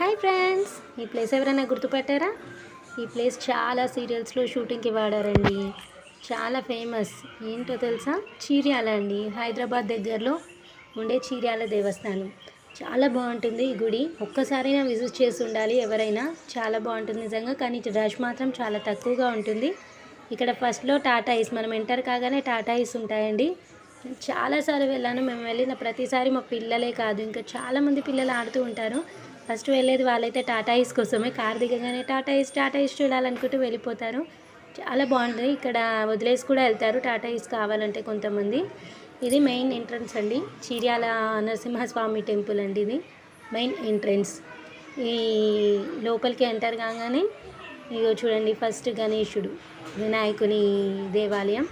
Hi friends. ఈ place ఎవరైనా గుర్తుపట్టారా? ఈ ప్లేస్ చాలా సీరియల్స్లో షూటింగ్కి వాడారండి. చాలా ఫేమస్. ఏంటో తెలుసా? చీర్యాల అండి. హైదరాబాద్ దగ్గరలో ఉండే చీర్యాల దేవస్థానం. చాలా బాగుంటుంది ఈ గుడి. ఒక్కసారైనా విజిట్ చేసి ఉండాలి ఎవరైనా. చాలా బాగుంటుంది నిజంగా. కానీ రష్ మాత్రం చాలా తక్కువగా ఉంటుంది. ఇక్కడ ఫస్ట్లో టాటా ఐస్ మనం ఎంటర్ కాగానే టాటా ఐస్ ఉంటాయండి. చాలాసార్లు వెళ్ళాను. మేము వెళ్ళిన ప్రతిసారి మా పిల్లలే కాదు. ఇంకా చాలామంది పిల్లలు ఆడుతూ ఉంటారు. ఫస్ట్ వెళ్ళేది వాళ్ళైతే టాటా ఐస్ కోసమే. కార్ దిగగానే టాటా ఐస్ టాటా ఐస్ చూడాలనుకుంటూ వెళ్ళిపోతారు. చాలా బాగుంటుంది ఇక్కడ వదిలేసి కూడా వెళ్తారు. టాటా ఐస్ కావాలంటే కొంతమంది. ఇది మెయిన్ ఎంట్రన్స్ అండి. చీర్యాల నరసింహస్వామి టెంపుల్ అండి ఇది. మెయిన్ ఎంట్రన్స్ ఈ లోపలికి ఎంటర్ కాగానే ఇగో చూడండి ఫస్ట్ గణేశుడు వినాయకుని దేవాలయం.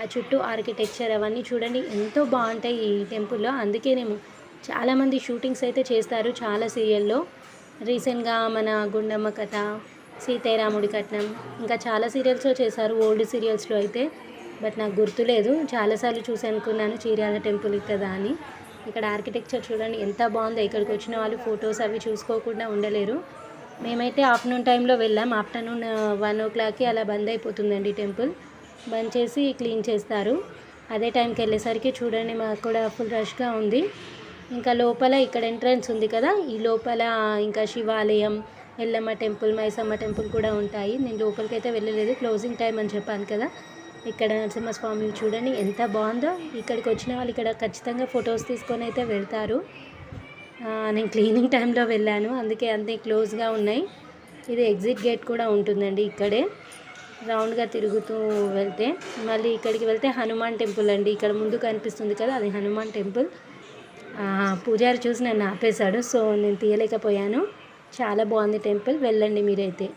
ఆ చుట్టూ ఆర్కిటెక్చర్ అవన్నీ చూడండి. ఎంతో బాగుంటాయి ఈ టెంపుల్లో అందుకేనేమో చాలామంది షూటింగ్స్ అయితే చేస్తారు చాలా సీరియల్లో. రీసెంట్గా మన గుండమ్మ కథ సీతారాముడి కట్నం ఇంకా చాలా సీరియల్స్లో చేశారు ఓల్డ్ సీరియల్స్లో అయితే. బట్ నాకు గుర్తులేదు చాలాసార్లు చూసి అనుకున్నాను చీరాల టెంపుల్ కదా అని ఇక్కడ ఆర్కిటెక్చర్ చూడండి ఎంత బాగుందో. ఇక్కడికి వచ్చిన వాళ్ళు ఫొటోస్ అవి చూసుకోకుండా ఉండలేరు. మేమైతే ఆఫ్టర్నూన్ టైంలో వెళ్ళాం. ఆఫ్టర్నూన్ వన్ ఓ క్లాక్కి అలా బంద్ అయిపోతుందండి టెంపుల్. బంద్ చేసి క్లీన్ చేస్తారు. అదే టైంకి వెళ్ళేసరికి చూడండి మాకు కూడా ఫుల్ రష్గా ఉంది. ఇంకా లోపల ఇక్కడ ఎంట్రన్స్ ఉంది కదా ఈ లోపల ఇంకా శివాలయం ఎల్లమ్మ టెంపుల్ మైసమ్మ టెంపుల్ కూడా ఉంటాయి. నేను లోపలికి అయితే వెళ్ళలేదు క్లోజింగ్ టైం అని చెప్పాను కదా. ఇక్కడ నరసింహస్వామి చూడండి ఎంత బాగుందో. ఇక్కడికి వచ్చిన వాళ్ళు ఇక్కడ ఖచ్చితంగా ఫొటోస్ తీసుకొని అయితే వెళ్తారు. నేను క్లీనింగ్ టైంలో వెళ్ళాను అందుకే అన్నీ క్లోజ్గా ఉన్నాయి. ఇది ఎగ్జిట్ గేట్ కూడా ఉంటుందండి ఇక్కడే. రౌండ్గా తిరుగుతూ వెళ్తే మళ్ళీ ఇక్కడికి వెళ్తే హనుమాన్ టెంపుల్ అండి. ఇక్కడ ముందు కనిపిస్తుంది కదా అది హనుమాన్ టెంపుల్. పూజారి చూసి నన్ను ఆపేశాడు. సో నేను తీయలేకపోయాను. చాలా బాగుంది టెంపుల్. వెళ్ళండి మీరైతే.